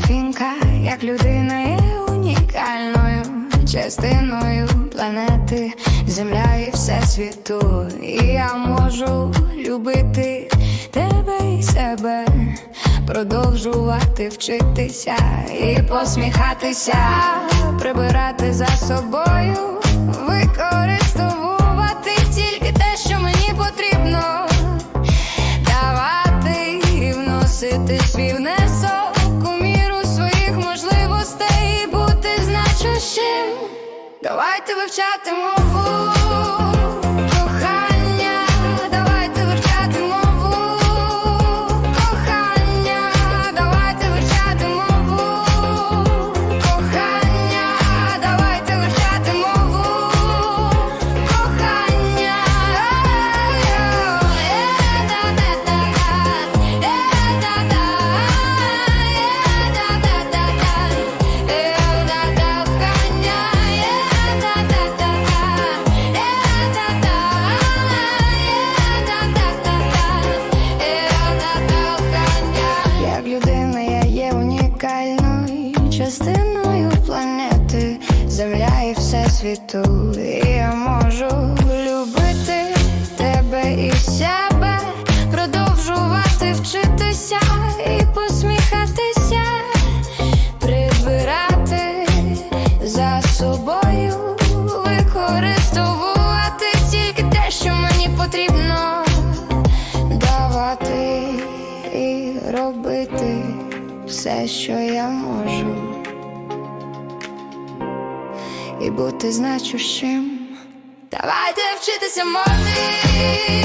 фінка, як людина є унікальною частиною планети, земля і всесвіту. І я можу любити тебе і себе, продовжувати вчитися і посміхатися, прибирати за собою, використовувати Давайте вивчати мову Частиною планети, земля і всесвіту. І я можу любити тебе і себе, продовжувати вчитися і посміхатися, прибирати за собою, використовувати тільки те, що мені потрібно давати і робити все, що я можу, і бути значущим. Давайте вчитися мові